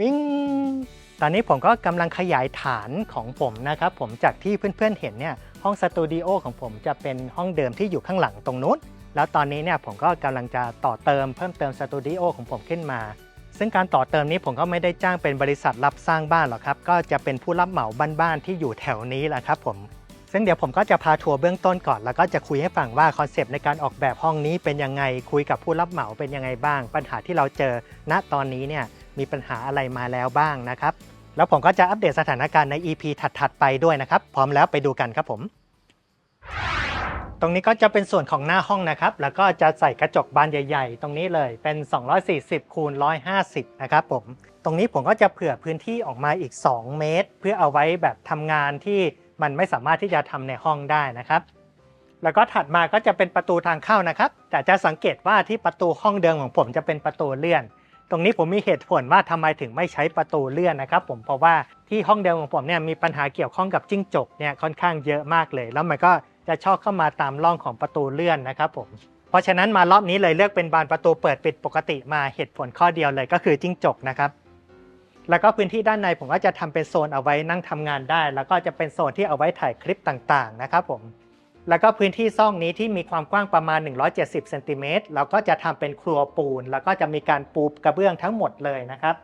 วิ่งตอนนี้ผมก็กำลังขยายฐานของผมนะครับผมจากที่เพื่อนๆเห็นเนี่ยห้องสตูดิโอของผมจะเป็นห้องเดิมที่อยู่ข้างหลังตรงนู้นแล้วตอนนี้เนี่ยผมก็กำลังจะต่อเติมเพิ่มเติมสตูดิโอของผมขึ้นมา ซึ่งการต่อเติมนี้ผมก็ไม่ได้จ้างเป็นบริษัทรับสร้างบ้านหรอกครับ ก็จะเป็นผู้รับเหมาบ้านๆที่อยู่แถวนี้แหละครับผมซึ่งเดี๋ยวผมก็จะพาทัวร์เบื้องต้นก่อนแล้วก็จะคุยให้ฟังว่าคอนเซปต์ในการออกแบบห้องนี้เป็นยังไงคุยกับผู้รับเหมาเป็นยังไงบ้าง ปัญหาที่เราเจอณตอนนี้เนี่ย มีปัญหาอะไรมาแล้วบ้างนะครับ แล้วผมก็จะอัปเดตสถานการณ์ใน EP ถัด ๆ ไปด้วยนะครับ พร้อมแล้วไปดูกันครับผม ตรงนี้ก็จะเป็นส่วนของหน้าห้องนะครับ แล้วก็จะใส่กระจกบานใหญ่ ๆ ตรงนี้เลยเป็น 240คูณ150 นะครับผม ตรงนี้ผมก็จะเผื่อพื้นที่ออกมาอีก 2 เมตร เพื่อเอาไว้แบบทำงานที่มันไม่สามารถที่จะทำในห้องได้นะครับแล้วก็ถัดมาก็จะเป็นประตูทางเข้านะครับ แต่จะสังเกตว่าที่ประตูห้องเดิมของผมจะเป็นประตูเลื่อน ตรงนี้ผมมีเหตุผลว่าทำไมถึงไม่ใช้ประตูเลื่อนนะครับผมเพราะว่าที่ห้องเดิมของผมเนี่ยมีปัญหาเกี่ยวข้องกับจิ้งจกเนี่ยค่อนข้างเยอะมากเลย แล้วมันก็จะชอบเข้ามาตามร่องของประตูเลื่อนนะครับผมเพราะฉะนั้นมารอบนี้เลยเลือกเป็นบานประตูเปิดปิดปกติมาเหตุผลข้อเดียวเลยก็คือจิ้งจกนะครับแล้วก็พื้นที่ด้านในผมก็จะทำเป็นโซนเอาไว้นั่งทำงานได้ แล้วก็จะเป็นโซนที่เอาไว้ถ่ายคลิปต่างๆนะครับผม แล้วก็พื้นที่ซ่องนี้ที่มีความกว้างประมาณ 170เซนติเมตรเราก็จะทำเป็นครัวปูน แล้วก็จะมีการปูกระเบื้องทั้งหมดเลยนะครับ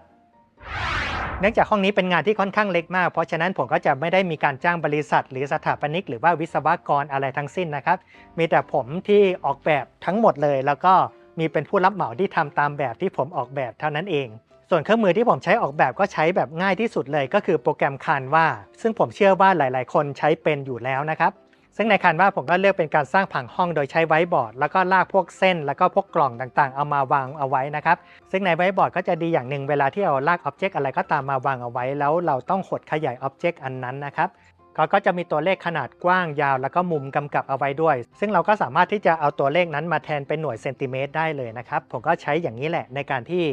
เนื่องจากห้องนี้เป็นงานที่ค่อนข้างเล็กมาก เพราะฉะนั้นผมก็จะไม่ได้มีการจ้างบริษัท หรือสถาปนิก หรือว่าวิศวกรอะไรทั้งสิ้นนะครับ มีแต่ผมที่ออกแบบทั้งหมดเลย แล้วก็มีเป็นผู้รับเหมาที่ทำตามแบบที่ผมออกแบบเท่านั้นเองส่วนเครื่องมือที่ผมใช้ออกแบบก็ใช้แบบง่ายที่สุดเลยก็คือโปรแกรมคานว่า ซึ่งผมเชื่อว่าหลาย ๆ คนใช้เป็นอยู่แล้วนะครับ ซึ่งในคันว่าผมก็เลือกเป็นการสร้างผังห้องโดยใช้ไว้บอร์ด แล้วก็ลากพวกเส้น แล้วก็พวกกล่องต่างๆ เอามาวางเอาไว้นะครับ ซึ่งในไว้บอร์ดก็จะดีอย่างหนึ่งเวลาที่เราลากอ็อบเจกต์อะไรก็ตามมาวางเอาไว้ แล้วเราต้องหดขยายอ็อบเจกต์อันนั้นนะครับเขาก็จะมีตัวเลขขนาดกว้างยาว แล้วก็มุมกำกับเอาไว้ด้วย ซึ่งเราก็สามารถที่จะเอาตัวเลขนั้นมาแทนเป็นหน่วยเซนติเมตรได้เลยนะครับ ผมก็ใช้อย่างนี้แหละในการที่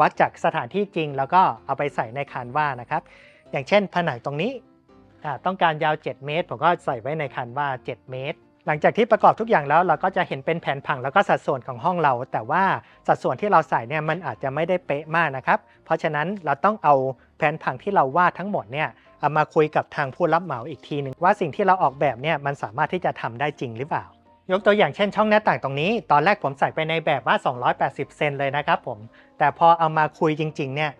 วัดจากสถานที่จริง แล้วก็เอาไปใส่ในคันว่านะครับ อย่างเช่น ผนังตรงนี้ ต้องการยาว 7 เมตร ผมก็ใส่ไว้ในคันว่า 7 เมตร หลังจากที่ประกอบทุกอย่างแล้วเราก็จะเห็นเป็นแผนผังแล้วก็สัดส่วนของห้องเรา แต่ว่าสัดส่วนที่เราใส่เนี่ยมันอาจจะไม่ได้เป๊ะมากนะครับ เพราะฉะนั้นเราต้องเอาแผนผังที่เราวาดทั้งหมดเนี่ยเอามาคุยกับทางผู้รับเหมาอีกทีหนึ่งว่าสิ่งที่เราออกแบบเนี่ยมันสามารถที่จะทำได้จริงหรือเปล่ายกตัวอย่างเช่นช่องหน้าต่างตรงนี้ ตอนแรกผมใส่ไปในแบบว่า 280 เซนเลยนะครับผม แต่พอเอามาคุยจริง ๆ เนี่ย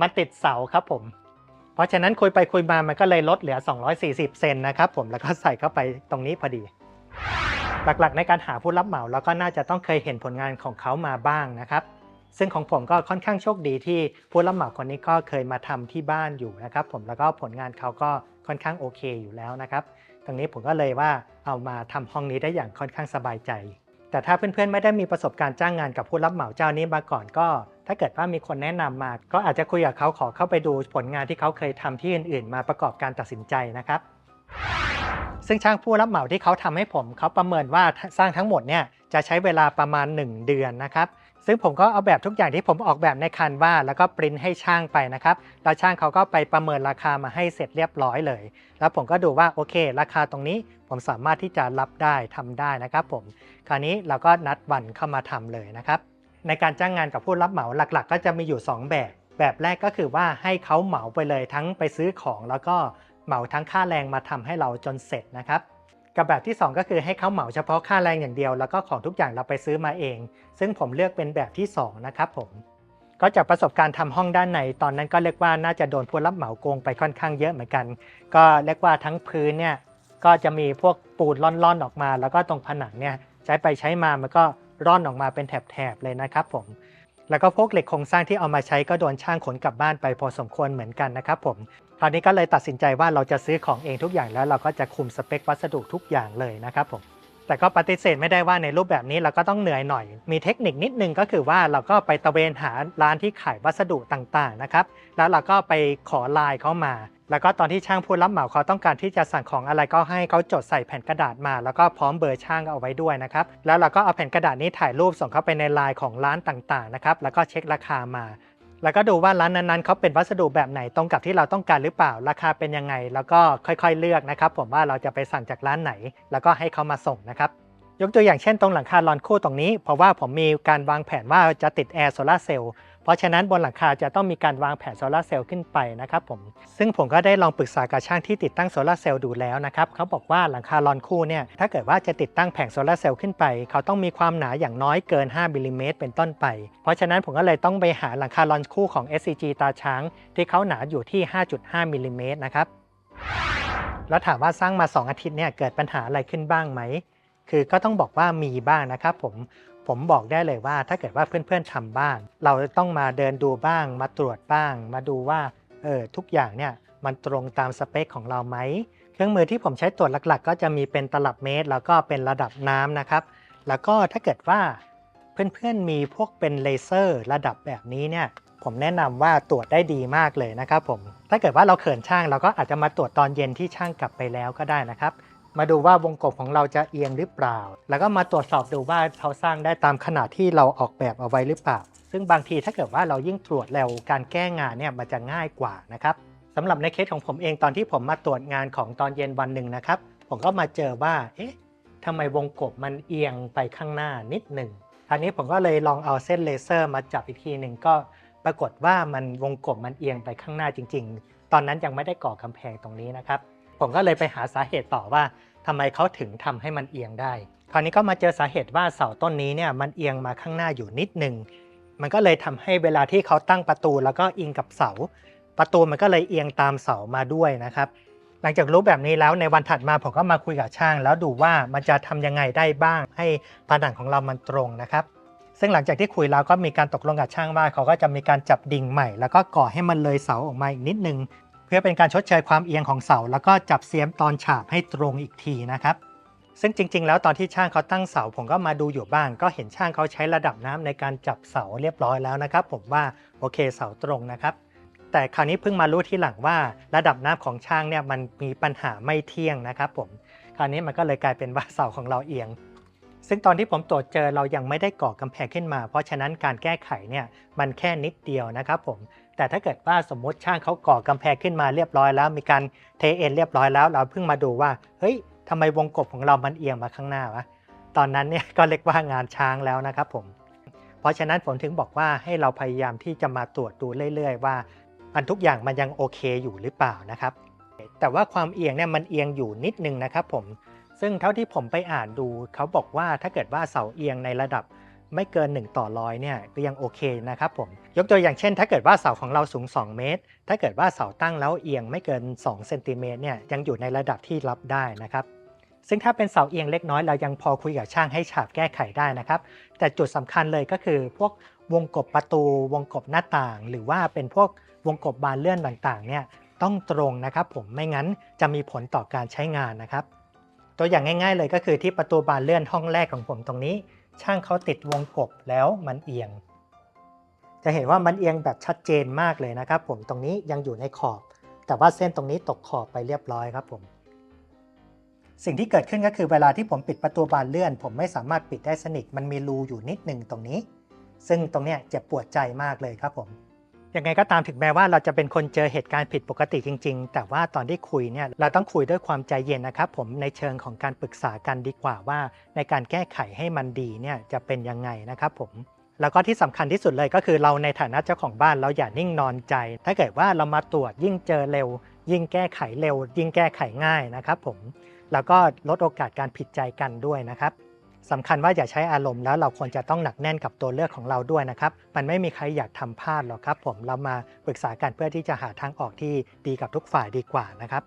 มันติดเสาครับผม เพราะฉะนั้นคุยไปคุยมามันก็เลยลดเหลือ 240 เซนนะครับผมแล้วก็ใส่เข้าไปตรงนี้พอดี หลักๆ ในการหาผู้รับเหมาเราก็น่าจะต้องเคยเห็นผลงานของเขามาบ้างนะครับ ซึ่งของผมก็ค่อนข้างโชคดีที่ผู้รับเหมาคนนี้ก็เคยมาทำที่บ้านอยู่นะครับ ผมแล้วก็ผลงานเขาก็ค่อนข้างโอเคอยู่แล้วนะครับ ตรงนี้ผมก็เลยว่าเอามาทำห้องนี้ได้อย่างค่อนข้างสบายใจ แต่ถ้าเพื่อนๆไม่ได้มีประสบการณ์จ้างงานกับผู้รับเหมาเจ้านี้มาก่อนก็ ถ้าเกิดว่ามีคนแนะนำมา ก็อาจจะคุยกับเขาขอเข้าไปดูผลงานที่เขาเคยทำที่อื่นๆ มาประกอบการตัดสินใจนะครับ ซึ่งช่างผู้รับเหมาที่เขาทำให้ผม เขาประเมินว่าสร้างทั้งหมดเนี่ยจะใช้เวลาประมาณ 1 เดือนนะครับ ซึ่งผมก็เอาแบบทุกอย่างที่ผมออกแบบในคันว่าแล้วก็ปริ้นให้ช่างไปนะครับแล้วช่างเขาก็ไปประเมินราคามาให้เสร็จเรียบร้อยเลย แล้วผมก็ดูว่าโอเค ราคาตรงนี้ผมสามารถที่จะรับได้ทำได้นะครับ ผมคราวนี้เราก็นัดวันเข้ามาทำเลยนะครับ ในการจ้างงานกับผู้รับเหมาหลัก ๆ ก็จะมีอยู่ 2 แบบ แบบแรกก็คือว่าให้เขาเหมาไปเลยทั้งไปซื้อของ แล้วก็เหมาทั้งค่าแรงมาทำให้เราจนเสร็จนะครับ กับแบบที่ 2 ก็คือให้เขาเหมาเฉพาะค่าแรงอย่างเดียว แล้วก็ของทุกอย่างเราไปซื้อมาเอง ซึ่งผมเลือกเป็นแบบที่ 2 นะครับผม ก็จากประสบการณ์ทำห้องด้านในตอนนั้นก็เรียกว่าน่าจะโดนผู้รับเหมาโกงไปค่อนข้างเยอะเหมือนกัน ก็เรียกว่าทั้งพื้นเนี่ยก็จะมีพวกปูนล่อนๆออกมา แล้วก็ตรงผนังเนี่ยใช้ไปใช้มามันก็ร่อนออกมาเป็นแถบๆเลยนะครับผม แล้วก็พวกเหล็กโครงสร้างที่เอามาใช้ก็โดนช่างขนกลับบ้านไปพอสมควรเหมือนกันนะครับผมคราวนี้ก็เลยตัดสินใจว่าเราจะซื้อของเองทุกอย่างแล้วเราก็จะคุมสเปควัสดุทุกอย่างเลยนะครับผม แต่ก็ปฏิเสธไม่ได้ว่าในรูปแบบนี้เราก็ต้องเหนื่อยหน่อย มีเทคนิคนิดนึงก็คือว่าเราก็ไปตะเวนหาร้านที่ขายวัสดุต่างๆนะครับ แล้วเราก็ไปขอไลน์เขามา แล้วก็ตอนที่ช่างผู้รับเหมาเขาต้องการที่จะสั่งของอะไรก็ให้เขาจดใส่แผ่นกระดาษมา แล้วก็พร้อมเบอร์ช่างเอาไว้ด้วยนะครับ แล้วเราก็เอาแผ่นกระดาษนี้ถ่ายรูปส่งเข้าไปในไลน์ของร้านต่างๆนะครับ แล้วก็เช็คราคามา แล้วก็ดูว่าร้านนั้นๆเขาเป็นวัสดุแบบไหนตรงกับที่เราต้องการหรือเปล่า ราคาเป็นยังไง แล้วก็ค่อยๆเลือกนะครับ ผมว่าเราจะไปสั่งจากร้านไหน แล้วก็ให้เขามาส่งนะครับยกตัวอย่างเช่นตรงหลังคาลอนคู่ตรงนี้ เพราะว่าผมมีการวางแผนว่าจะติดแอร์โซลาเซลล์ เพราะฉะนั้นบนหลังคาจะต้องมีการวางแผงโซลาร์เซลล์ขึ้นไปนะครับผมซึ่งผมก็ได้ลองปรึกษากับช่างที่ติดตั้งโซลาร์เซลล์ดูแล้วนะครับเขาบอกว่าหลังคาลอนคู่เนี่ยถ้าเกิดว่าจะติดตั้งแผงโซลาร์เซลล์ขึ้นไป เขาต้องมีความหนาอย่างน้อยเกิน 5มิลลิเมตรเป็นต้นไป เพราะฉะนั้นผมก็เลยต้องไปหาหลังคาลอนคู่ของ SCG ตาช้าง ที่เขาหนาอยู่ที่ 5.5มิลลิเมตรนะครับแล้วถามว่าสร้างมา 2 อาทิตย์เนี่ยเกิดปัญหาอะไรขึ้นบ้างไหม คือก็ต้องบอกว่ามีบ้างนะครับผม ผมบอกได้เลยว่าถ้าเกิดว่าเพื่อนๆทำบ้านเราต้องมาเดินดูบ้าง มาตรวจบ้าง มาดูว่าเออทุกอย่างเนี่ยมันตรงตามสเปคของเราไหมเครื่องมือที่ผมใช้ตรวจหลักๆ ก็จะมีเป็นตลับเมตร แล้วก็เป็นระดับน้ำนะครับ แล้วก็ถ้าเกิดว่าเพื่อนๆมีพวกเป็นเลเซอร์ระดับแบบนี้เนี่ยผมแนะนำว่าตรวจได้ดีมากเลยนะครับผมถ้าเกิดว่าเราเขินช่างเราก็อาจจะมาตรวจตอนเย็นที่ช่างกลับไปแล้วก็ได้นะครับ มาดูว่าวงกบของเราจะเอียงหรือเปล่า แล้วก็มาตรวจสอบดูว่าเขาสร้างได้ตามขนาดที่เราออกแบบเอาไว้หรือเปล่า ซึ่งบางทีถ้าเกิดว่าเรายิ่งตรวจเร็วการแก้งานเนี่ยมันจะง่ายกว่านะครับสำหรับในเคสของผมเองตอนที่ผมมาตรวจงานของตอนเย็นวันหนึ่งนะครับ ผมก็มาเจอว่า เอ๊ะทำไมวงกบมันเอียงไปข้างหน้านิดหนึ่งคราวนี้ผมก็เลยลองเอาเส้นเลเซอร์มาจับอีกทีหนึ่งก็ปรากฏว่ามันวงกบมันเอียงไปข้างหน้าจริง ๆ ตอนนั้นยังไม่ได้ก่อกำแพงตรงนี้นะครับ ผมก็เลยไปหาสาเหตุต่อว่าทำไมเขาถึงทำให้มันเอียงได้ คราวนี้ก็มาเจอสาเหตุว่าเสาต้นนี้เนี่ยมันเอียงมาข้างหน้าอยู่นิดหนึ่งมันก็เลยทำให้เวลาที่เขาตั้งประตูแล้วก็อิงกับเสา ประตูมันก็เลยเอียงตามเสามาด้วยนะครับ หลังจากรู้แบบนี้แล้วในวันถัดมาผมก็มาคุยกับช่าง แล้วดูว่ามันจะทำยังไงได้บ้าง ให้ผนังของเรามันตรงนะครับซึ่งหลังจากที่คุยแล้วก็มีการตกลงกับช่างว่าเขาก็จะมีการจับดิ่งใหม่ แล้วก็ก่อให้มันเลยเสาออกมาอีกนิดนึง เพื่อเป็นการชดเชยความเอียงของเสา แล้วก็จับเสียมตอนฉาบให้ตรงอีกทีนะครับ ซึ่งจริง ๆ แล้วตอนที่ช่างเขาตั้งเสา ผมก็มาดูอยู่บ้าง ก็เห็นช่างเขาใช้ระดับน้ำในการจับเสาเรียบร้อยแล้วนะครับ ผมว่าโอเคเสาตรงนะครับ แต่คราวนี้เพิ่งมารู้ที่หลังว่าระดับน้ำของช่างเนี่ยมันมีปัญหาไม่เที่ยงนะครับ ผมคราวนี้มันก็เลยกลายเป็นว่าเสาของเราเอียงซึ่งตอนที่ผมตรวจเจอเรายังไม่ได้ก่อกำแพงขึ้นมา เพราะฉะนั้นการแก้ไขเนี่ยมันแค่นิดเดียวนะครับผม แต่ถ้าเกิดว่าสมมติช่างเขาก่อกำแพงขึ้นมาเรียบร้อยแล้ว มีการเทเอ็นเรียบร้อยแล้วเราเพิ่งมาดูว่า เฮ้ยทำไมวงกบของเรามันเอียงมาข้างหน้าวะตอนนั้นเนี่ยก็เรียกว่างานช้างแล้วนะครับผม เพราะฉะนั้นผมถึงบอกว่าให้เราพยายามที่จะมาตรวจดูเรื่อย ๆ ว่ามันทุกอย่างมันยังโอเคอยู่หรือเปล่านะครับ แต่ว่าความเอียงเนี่ยมันเอียงอยู่นิดนึงนะครับผมซึ่งเท่าที่ผมไปอ่านดูเขาบอกว่าถ้าเกิดว่าเสาเอียงในระดับ ไม่เกิน 1 ต่อร้อยเนี่ยก็ยังโอเคนะครับผม ยกตัวอย่างเช่น ถ้าเกิดว่าเสาของเราสูง 2 เมตร ถ้าเกิดว่าเสาตั้งแล้วเอียงไม่เกิน2เซนติเมตรเนี่ยยังอยู่ในระดับที่รับได้นะครับซึ่งถ้าเป็นเสาเอียงเล็กน้อยเรายังพอคุยกับช่างให้ฉาบแก้ไขได้นะครับ แต่จุดสำคัญเลยก็คือพวกวงกบประตู วงกบหน้าต่าง หรือว่าเป็นพวกวงกบบานเลื่อนต่างๆเนี่ยต้องตรงนะครับผมไม่งั้นจะมีผลต่อการใช้งานนะครับ ตัวอย่างง่าย ๆ เลยก็คือที่ประตูบานเลื่อนห้องแรกของผมตรงนี้ ช่างเขาติดวงกบแล้วมันเอียง จะเห็นว่ามันเอียงแบบชัดเจนมากเลยนะครับ ผมตรงนี้ยังอยู่ในขอบ แต่ว่าเส้นตรงนี้ตกขอบไปเรียบร้อยครับผมสิ่งที่เกิดขึ้นก็คือเวลาที่ผมปิดประตูบานเลื่อน ผมไม่สามารถปิดได้สนิทมันมีรูอยู่นิดหนึ่งตรงนี้ ซึ่งตรงเนี้ยเจ็บปวดใจมากเลยครับผม ยังไงก็ตามถึงแม้ว่าเราจะเป็นคนเจอเหตุการณ์ผิดปกติจริง ๆ แต่ว่าตอนที่คุยเนี่ยเราต้องคุยด้วยความใจเย็นนะครับผมในเชิงของการปรึกษากันดีกว่าว่า ในการแก้ไขให้มันดีเนี่ยจะเป็นยังไงนะครับผมแล้วก็ที่สำคัญที่สุดเลยก็คือเราในฐานะเจ้าของบ้านเราอย่านิ่งนอนใจ ถ้าเกิดว่าเรามาตรวจยิ่งเจอเร็ว ยิ่งแก้ไขเร็ว ยิ่งแก้ไขง่ายนะครับผมแล้วก็ลดโอกาสการผิดใจกันด้วยนะครับ สำคัญว่าอย่าใช้อารมณ์แล้วเราควรจะต้องหนักแน่นกับตัวเลือกของเราด้วยนะครับ มันไม่มีใครอยากทำพลาดหรอกครับ ผมเรามาปรึกษากันเพื่อที่จะหาทางออกที่ดีกับทุกฝ่ายดีกว่านะครับ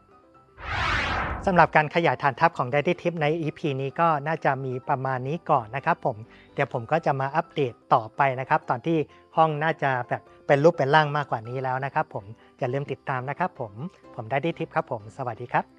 สำหรับการขยายฐานทัพของ Daddy Tip ใน EP นี้ก็น่าจะมีประมาณนี้ก่อนนะครับผม เดี๋ยวผมก็จะมาอัปเดตต่อไปนะครับ ตอนที่ห้องน่าจะแบบเป็นรูปเป็นร่างมากกว่านี้แล้วนะครับผม อย่าลืมติดตามนะครับผม ผม Daddy Tip ครับผม สวัสดีครับ